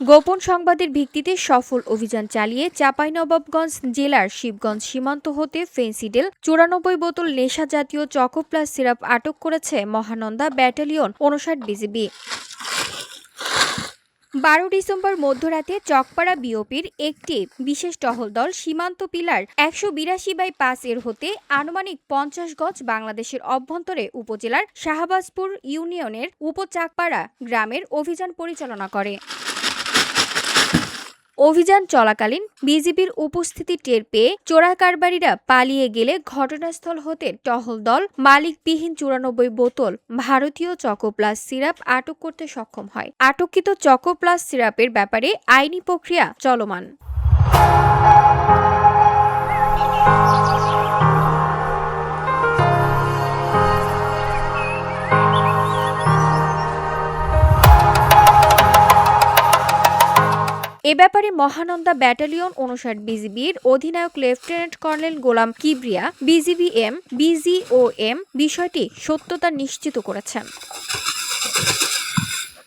গোপন সংবাদের ভিত্তিতে সফল অভিযান চালিয়ে চাঁপাইনবাবগঞ্জ জেলার শিবগঞ্জ সীমান্ত হতে ফেন্সিডেল চুরানব্বই বোতল নেশা জাতীয় চকোপ্লাস সিরাপ আটক করেছে মহানন্দা ব্যাটালিয়ন উনষাট বিজিবি। বারো ডিসেম্বর মধ্যরাতে চকপাড়া বিওপির একটি বিশেষ টহল দল সীমান্ত পিলার একশো বিরাশি বাই পাঁচ এর হতে আনুমানিক পঞ্চাশ গজ বাংলাদেশের অভ্যন্তরে উপজেলার শাহবাজপুর ইউনিয়নের উপচাকপাড়া গ্রামের অভিযান পরিচালনা করে। অভিযান চলাকালীন বিজিবির উপস্থিতি টের পেয়ে চোরাকারবারীরা পালিয়ে গেলে ঘটনাস্থল হতে টহল দল মালিকবিহীন চুরানব্বই বোতল ভারতীয় চকোপ্লাস সিরাপ আটক করতে সক্ষম হয়। আটককৃত চকোপ্লাস সিরাপের ব্যাপারে আইনি প্রক্রিয়া চলমান। এ ব্যাপারে মহানন্দা ব্যাটালিয়ন উনষাট বিজিবির অধিনায়ক lieutenant colonel Golam Kibria, BGB M, বিজিওএম বিষয়টি সত্যতা নিশ্চিত করেছেন।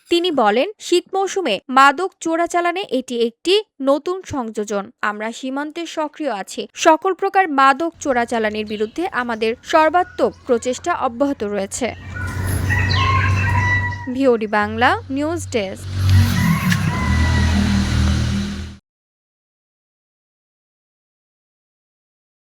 তিনি বলেন, শীত মৌসুমে মাদক চোরাচালানে এটি একটি নতুন সংযোজন। আমরা সীমান্তে সক্রিয় আছি। সকল প্রকার মাদক চোরাচালানের বিরুদ্ধে আমাদের সর্বাত্মক প্রচেষ্টা অব্যাহত রয়েছে। VOD Bangla news desk.